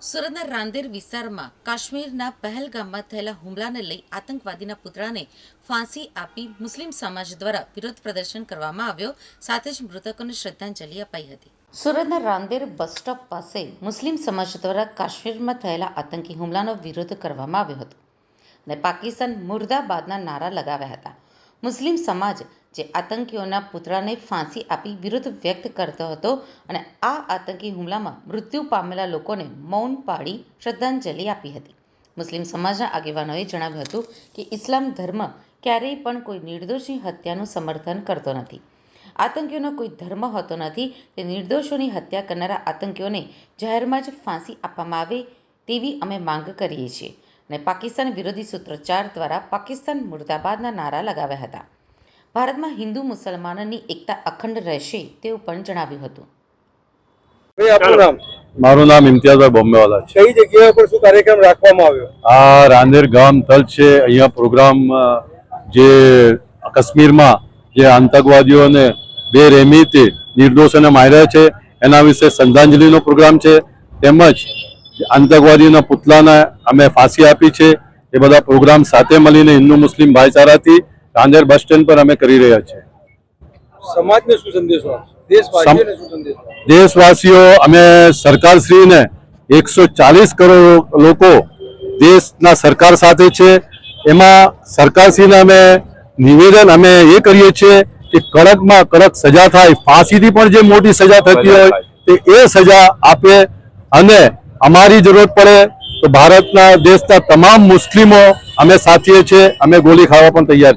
સુરતના રાંદેર વિસ્તારમાં કાશ્મીરના પહેલગામમાં થયેલા હુમલાને લઈ આતંકવાદીના પુતળાને ફાંસી આપી મુસ્લિમ સમાજ દ્વારા વિરોધ પ્રદર્શન કરવામાં આવ્યો. સાથે જ મૃતકોને શ્રદ્ધાંજલિ અપાઈ હતી. સુરતના રાંદેર બસ સ્ટોપ પાસે મુસ્લિમ સમાજ દ્વારા કાશ્મીરમાં થયેલા આતંકી હુમલાનો વિરોધ કરવામાં આવ્યો હતો અને પાકિસ્તાન મુર્દાબાદના નારા લગાવ્યા હતા. મુસ્લિમ સમાજ જે આતંકીઓના પુતળાને ફાંસી આપી વિરોધ વ્યક્ત કરતો હતો અને આ આતંકી હુમલામાં મૃત્યુ પામેલા લોકોને મૌન પાડી શ્રદ્ધાંજલિ આપી હતી. મુસ્લિમ સમાજના આગેવાનોએ જણાવ્યું હતું કે ઇસ્લામ ધર્મ ક્યારેય પણ કોઈ નિર્દોષની હત્યાનું સમર્થન કરતો નથી. આતંકીઓનો કોઈ ધર્મ હોતો નથી, તે નિર્દોષોની હત્યા કરનારા આતંકીઓને જાહેરમાં જ ફાંસી આપવામાં આવે તેવી અમે માંગ કરીએ છીએ. અને પાકિસ્તાન વિરોધી સૂત્રોચ્ચાર દ્વારા પાકિસ્તાન મુર્દાબાદના નારા લગાવ્યા હતા. ભારતમાં હિન્દુ મુસલમાનની એકતા અખંડ રહેશે તેવું પણ જણાવ્યું હતું. મારું નામ ઇમ્તિયાઝભાઈ બોમ્બેવાલા છે. કઈ જગ્યા પર શું કાર્યક્રમ રાખવામાં આવ્યો? આ રાંદેર ગામ તલ છે. અહીંયા પ્રોગ્રામ જે કાશ્મીરમાં જે આતંકવાદીઓને બેરહેમીથી નિર્દોષોને માર્યા છે એના વિશે શ્રદ્ધાંજલિનો પ્રોગ્રામ છે. તેમજ આતંકવાદીઓના પુતલાને અમે ફાંસી આપી છે. એ બધા પ્રોગ્રામ સાથે મળીને હિન્દુ મુસ્લિમ ભાઈચારાથી રાંદેર બસ સ્ટેન્ડ પર અમે કરી રહ્યા છીએ. સમાજને શું સંદેશો આપશો? દેશવાસીઓને શું સંદેશો આપશો? દેશવાસીઓ અમે સરકારશ્રીને એકસો ચાલીસ કરોડ લોકો દેશના સરકાર સાથે છે. એમાં સરકારશ્રીને અમે નિવેદન અમે એ કરીએ છીએ કે કડકમાં કડક સજા થાય. ફાંસીથી પણ જે મોટી સજા થતી હોય તે એ સજા આપે અને અમારી જરૂરત પડે તો ભારતના દેશના તમામ મુસ્લિમો અમે સાથીએ છીએ, અમે ગોળી ખાવા પણ તૈયાર